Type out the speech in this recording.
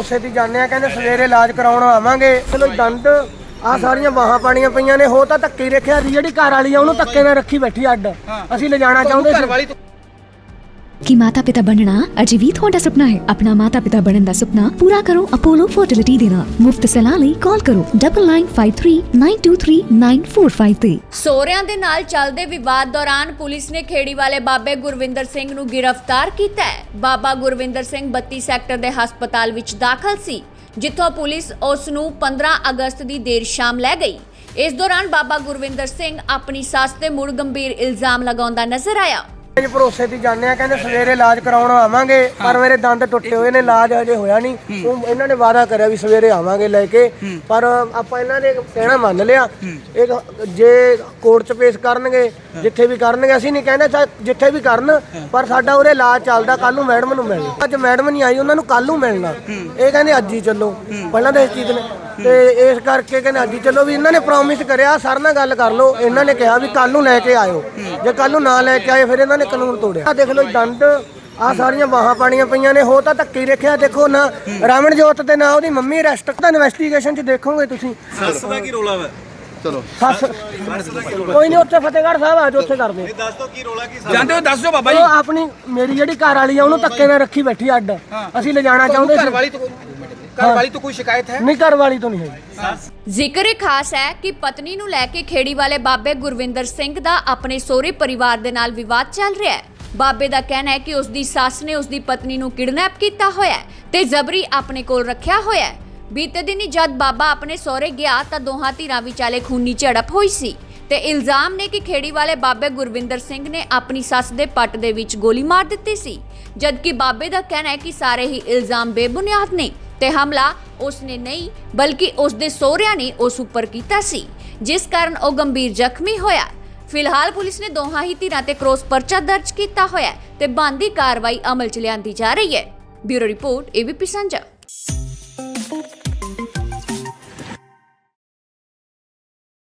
ਭਰੋਸੇ ਤੇ ਜਾਂਦੇ ਆ ਕਹਿੰਦੇ ਸਵੇਰੇ ਇਲਾਜ ਕਰਾਉਣ ਆਵਾਂਗੇ। ਚਲੋ ਦੰਦ ਆ ਸਾਰੀਆਂ ਬਾਹਾਂ ਪਾਣੀਆਂ ਪਈਆਂ ਨੇ ਹੋ ਤਾਂ ਧੱਕੇ ਰੱਖਿਆ ਜਿਹੜੀ ਘਰ ਵਾਲੀ ਆ ਉਹਨੂੰ ਧੱਕੇ ਨਾਲ ਰੱਖੀ ਬੈਠੀ ਅੱਡ। ਅਸੀਂ ਲਿਜਾਣਾ ਚਾਹੁੰਦੇ ਸੀ। ਕਿ ਮਾਤਾ ਪਿਤਾ ਬਣਨਾ ਅਜੇ ਵੀ ਤੁਹਾਡਾ ਸੁਪਨਾ ਹੈ। ਆਪਣਾ ਮਾਤਾ ਪਿਤਾ ਬਣਨ ਦਾ ਸੁਪਨਾ ਪੂਰਾ ਕਰੋ ਅਪੋਲੋ ਫਰਟੀਲਿਟੀ ਦੇ ਨਾਲ। ਮੁਫਤ ਸਲਾਹ ਲਈ ਕਾਲ ਕਰੋ 9953923945 ਤੇ ਸੋਹਰਿਆਂ ਦੇ ਨਾਲ ਚੱਲਦੇ ਵਿਵਾਦ ਦੌਰਾਨ ਪੁਲਿਸ ਨੇ ਖੇੜੀ ਵਾਲੇ ਬਾਬੇ ਗੁਰਵਿੰਦਰ ਸਿੰਘ ਨੂੰ ਗ੍ਰਿਫਤਾਰ ਕੀਤਾ ਹੈ। ਬਾਬਾ ਗੁਰਵਿੰਦਰ ਸਿੰਘ 32 ਸੈਕਟਰ ਦੇ ਹਸਪਤਾਲ ਵਿੱਚ ਦਾਖਲ ਸੀ, ਜਿੱਥੋਂ ਪੁਲਿਸ ਉਸ ਨੂੰ 15 ਅਗਸਤ ਦੀ ਦੇਰ ਸ਼ਾਮ ਲੈ ਗਈ। ਇਸ ਦੌਰਾਨ ਬਾਬਾ ਗੁਰਵਿੰਦਰ ਸਿੰਘ ਆਪਣੀ ਸੱਸ ਤੇ ਮੁੜ ਗੰਭੀਰ ਇਲਜ਼ਾਮ ਲਗਾਉਂਦਾ ਨਜ਼ਰ ਆਇਆ। ਜੀ ਭਰੋਸੇ ਜਾਂਦੇ ਆ ਕਹਿੰਦੇ ਸਵੇਰੇ ਇਲਾਜ ਕਰਾਉਣ ਆਵਾਂਗੇ ਪਰ ਮੇਰੇ ਦੰਦ ਟੁੱਟੇ ਹੋਏ ਨੇ ਇਲਾਜ ਹਜੇ ਹੋਇਆ ਨਹੀਂ। ਉਹ ਇਹਨਾਂ ਨੇ ਵਾਅਦਾ ਕਰਿਆ ਵੀ ਸਵੇਰੇ ਆਵਾਂਗੇ ਲੈ ਕੇ ਪਰ ਆਪਾਂ ਇਹਨਾਂ ਨੇ ਕਹਿਣਾ ਮੰਨ ਲਿਆ ਇਹ ਜੇ ਕੋਰਟ 'ਚ ਪੇਸ਼ ਕਰਨਗੇ ਜਿੱਥੇ ਵੀ ਕਰਨਗੇ ਅਸੀਂ ਨਹੀਂ ਕਹਿੰਦੇ ਚਾ- ਜਿੱਥੇ ਵੀ ਕਰਨ ਪਰ ਸਾਡਾ ਉਰੇ ਇਲਾਜ ਚੱਲਦਾ ਕੱਲ ਨੂੰ ਮੈਡਮ ਨੂੰ ਮਿਲਣਾ। ਅੱਜ ਮੈਡਮ ਨਹੀਂ ਆਈ ਉਹਨਾਂ ਨੂੰ ਕੱਲ ਨੂੰ ਮਿਲਣਾ। ਇਹ ਕਹਿੰਦੇ ਅੱਜ ਹੀ ਚੱਲੋ। ਪਹਿਲਾਂ ਤਾਂ ਇਸ ਚੀਜ਼ ਨੇ ਤੇ ਇਸ ਕਰਕੇ ਕਹਿੰਦੇ ਅੱਜ ਚੱਲੋ ਵੀ ਇਹਨਾਂ ਨੇ ਪ੍ਰੋਮਿਸ ਕਰਿਆ ਸਰ ਨਾਲ ਗੱਲ ਕਰ ਲਓ। ਇਹਨਾਂ ਨੇ ਕਿਹਾ ਵੀ ਕੱਲ ਨੂੰ ਲੈ ਕੇ ਆਇਓ। ਜੇ ਕੱਲ ਨੂੰ ਨਾ ਲੈ ਕੇ ਆਏ ਫਿਰ ਇਹਨਾਂ ਨੇ ਕਾਨੂੰਨ ਤੋੜਿਆ। ਆ ਦੇਖ ਲਓ ਦੰਦ ਆ ਸਾਰੀਆਂ ਬਾਹਾਂ ਪਾਣੀਆਂ ਪਈਆਂ ਨੇ ਹੋ ਤਾਂ ਧੱਕੇ ਹੀ ਰੱਖਿਆ। ਦੇਖੋ ਨਾ ਰਾਵਣ ਜੋਤ ਤੇ ਨਾ ਉਹਦੀ ਮੰਮੀ ਅਰੈਸਟ ਤਾਂ ਇਨਵੈਸਟੀਗੇਸ਼ਨ 'ਚ ਦੇਖੋਗੇ ਤੁਸੀਂ। ਸੱਸ ਦਾ ਕੀ ਰੋਲਾ ਵਾ? ਚਲੋ। ਸੱਸ ਕੋਈ ਨਹੀਂ ਉੱਥੇ ਫਤਿਹਗੜ੍ਹ ਸਾਹਿਬ ਆ ਜਾਓ ਉੱਥੇ ਕਰਦੇ ਦੱਸ ਦੋ ਕੀ ਰੋਲਾ ਕੀ ਜਾਂਦੇ ਹੋ ਦੱਸ ਦਿਓ ਬਾਬਾ ਜੀ। ਉਹ ਆਪਣੀ ਮੇਰੀ ਜਿਹੜੀ ਘਰ ਵਾਲੀ ਆ ਉਹਨੂੰ ਧੱਕੇ ਨਾਲ ਰੱਖੀ ਬੈਠੀ ਅੱਡ। ਅਸੀਂ ਲਿਜਾਣਾ ਚਾਹੁੰਦੇ ਸੀ। ਘਰਵਾਲੀ ਤੋਂ ਘਰਵਾਲੀ ਤੋਂ ਕੋਈ ਸ਼ਿਕਾਇਤ ਹੈ? ਨਹੀਂ ਘਰ ਵਾਲੀ ਤੋਂ ਨਹੀਂ ਹੈਗੀ। ਜ਼ਿਕਰ ਇਹ ਖਾਸ ਹੈ ਕਿ ਪਤਨੀ ਨੂੰ ਲੈ ਕੇ ਖੇੜੀ ਵਾਲੇ ਬਾਬੇ ਗੁਰਵਿੰਦਰ ਸਿੰਘ ਦਾ ਆਪਣੇ ਸਹੁਰੇ ਪਰਿਵਾਰ ਦੇ ਨਾਲ ਵਿਵਾਦ ਚੱਲ ਰਿਹਾ ਹੈ। ਬਾਬੇ ਦਾ ਕਹਿਣਾ ਹੈ ਕਿ ਉਸ ਦੀ ਸੱਸ ਨੇ ਉਸ ਦੀ ਪਤਨੀ ਨੂੰ ਕਿਡਨੈਪ ਕੀਤਾ ਹੋਇਆ ਹੈ ਤੇ ਜ਼ਬਰੀ ਆਪਣੇ ਕੋਲ ਰੱਖਿਆ ਹੋਇਆ ਹੈ। ਬੀਤੇ ਦਿਨੀ ਜਦ ਬਾਬਾ ਆਪਣੇ ਸਹੁਰੇ ਗਿਆ ਤਾਂ ਦੋਹਾਂ ਧਿਰਾਂ ਵਿਚਾਲੇ ਖੂਨੀ ਝੜਪ ਹੋਈ ਸੀ ਤੇ ਇਲਜ਼ਾਮ ਨੇ ਕਿ ਖੇੜੀ ਵਾਲੇ ਬਾਬੇ ਗੁਰਵਿੰਦਰ ਸਿੰਘ ਨੇ ਆਪਣੀ ਸੱਸ ਦੇ ਪੱਟ ਦੇ ਵਿੱਚ ਗੋਲੀ ਮਾਰ ਦਿੱਤੀ ਸੀ। ਜਦਕਿ ਬਾਬੇ ਦਾ ਕਹਿਣਾ ਹੈ ਕਿ ਸਾਰੇ ਹੀ ਇਲਜ਼ਾਮ ਬੇਬੁਨਿਆਦ ਨੇ। ਤੇ ਹਮਲਾ ਉਸ ਨੇ ਨਹੀਂ, ਬਲਕਿ ਉਸ ਦੇ ਸਹੁਰਿਆਂ ਨੇ ਉਸ ਉੱਪਰ ਕੀਤਾ ਸੀ, ਜਿਸ ਕਾਰਨ ਉਹ ਗੰਭੀਰ ਜ਼ਖਮੀ ਹੋਇਆ। ਫਿਲਹਾਲ ਪੁਲਿਸ ਨੇ ਦੋਹਾਂ ਹੀ ਧਿਰਾਂ ਤੇ ਕ੍ਰੋਸ ਪਰਚਾ ਦਰਜ ਕੀਤਾ ਹੋਇਆ ਹੈ ਤੇ ਬੰਦੀ ਕਾਰਵਾਈ ਅਮਲ 'ਚ ਲਿਆਂਦੀ ਜਾ ਰਹੀ ਹੈ। Bureau report ABP Sanjha.